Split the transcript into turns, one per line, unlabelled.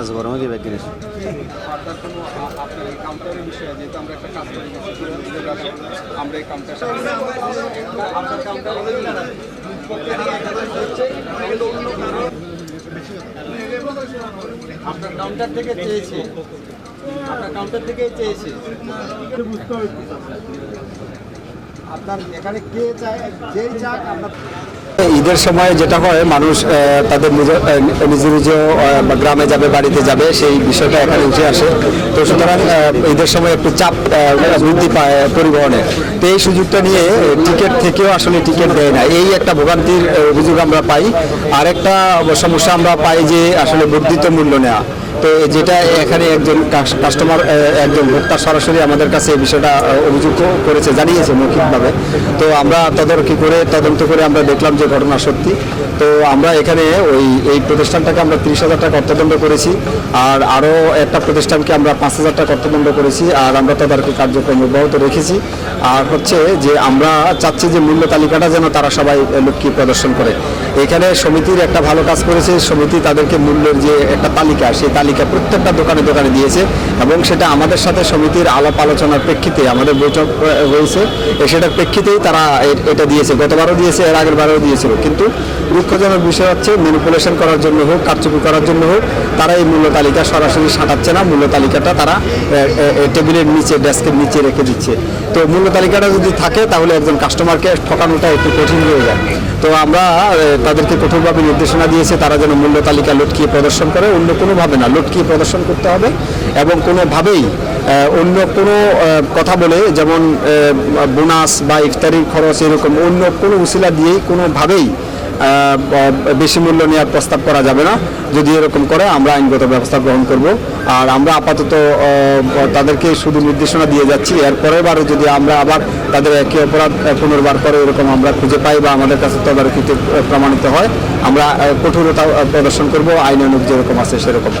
আছে গরমে জিনিস
ফার্দার আপনার কাউন্টার থেকে চেয়েছি। আপনার কাউন্টার আপনার এখানে কে চায়? যেই চাক আপনার
ঈদের সময় যেটা হয়, মানুষ তাদের নিজ নিজ নিজ গ্রামে যাবে, বাড়িতে যাবে, সেই বিষয়টা এখানে উঠে আসে। তো সুতরাং ঈদের সময় একটু চাপ বৃদ্ধি পায় পরিবহনে। তো এই সুযোগটা নিয়ে টিকিট থেকেও আসলে টিকিট দেয় না। এই একটা ভোগান্তির অভিযোগ আমরা পাই। আরেকটা সমস্যা আমরা পাই যে, আসলে বর্ধিত মূল্য নেওয়া তো যেটা এখানে একজন কাস্টমার একজন ভোক্তা সরাসরি আমাদের কাছে এই বিষয়টা অভিযোগ করেছে, জানিয়েছে মৌখিকভাবে। তো আমরা তদারকি করে, তদন্ত করে আমরা দেখলাম যে ঘটনা সত্যি। তো আমরা এখানে ওই, এই প্রতিষ্ঠানটাকে আমরা তিরিশ হাজার টাকা অর্থদণ্ড করেছি, আর আরও একটা প্রতিষ্ঠানকে আমরা পাঁচ হাজার টাকা অর্থদণ্ড করেছি, আর আমরা তদারকি কার্যক্রম অব্যাহত রেখেছি। আর হচ্ছে যে আমরা চাচ্ছি যে মূল্য তালিকাটা যেন তারা সবাই লক্ষ্মী প্রদর্শন করে। এখানে সমিতির একটা ভালো কাজ করেছে। সমিতি তাদেরকে মূল্যের যে একটা তালিকা, সেই তালিকা প্রত্যেকটা দোকানে দোকানে দিয়েছে এবং সেটা আমাদের সাথে সমিতির আলাপ আলোচনার প্রেক্ষিতে আমাদের বৈঠক হয়েছে সেটার প্রেক্ষিতেই তারা এটা দিয়েছে। গতবারও দিয়েছে, এর আগের বারও দিয়েছিল। কিন্তু দুঃখজনক বিষয় হচ্ছে ম্যানিপুলেশন করার জন্য হোক, কারচুপি করার জন্য হোক, তারা এই মূল্য তালিকা সরাসরি সাঁটাচ্ছে না। মূল্য তালিকাটা তারা টেবিলের নিচে, ডেস্কের নিচে রেখে দিচ্ছে। তো মূল্য তালিকাটা যদি থাকে, তাহলে একজন কাস্টমারকে ঠকানোটা একটু কঠিন হয়ে যায়। তো আমরা তাদেরকে কঠোরভাবে নির্দেশনা দিয়েছে, তারা যেন মূল্য তালিকা লটকিয়ে প্রদর্শন করে, অন্য কোনোভাবে না, লটকিয়ে প্রদর্শন করতে হবে এবং কোনোভাবেই অন্য কোনো কথা বলে, যেমন বোনাস বা ইফতারির খরচ এরকম, অন্য কোনো উশিলা দিয়েই কোনোভাবেই বেশি মূল্য নেওয়ার প্রস্তাব করা যাবে না। যদি এরকম করে, আমরা আইনগত ব্যবস্থা গ্রহণ করব। আর আমরা আপাতত তাদেরকে শুধু নির্দেশনা দিয়ে যাচ্ছি। এর পরের বারে যদি আমরা আবার তাদের একই অপরাধ পুনর্বার করে এরকম আমরা খুঁজে পাই বা আমাদের কাছে তদারকিতে প্রমাণিত হয়, আমরা কঠোরতা প্রদর্শন করব। আইন অনুযায়ী যেরকম আছে সেরকম।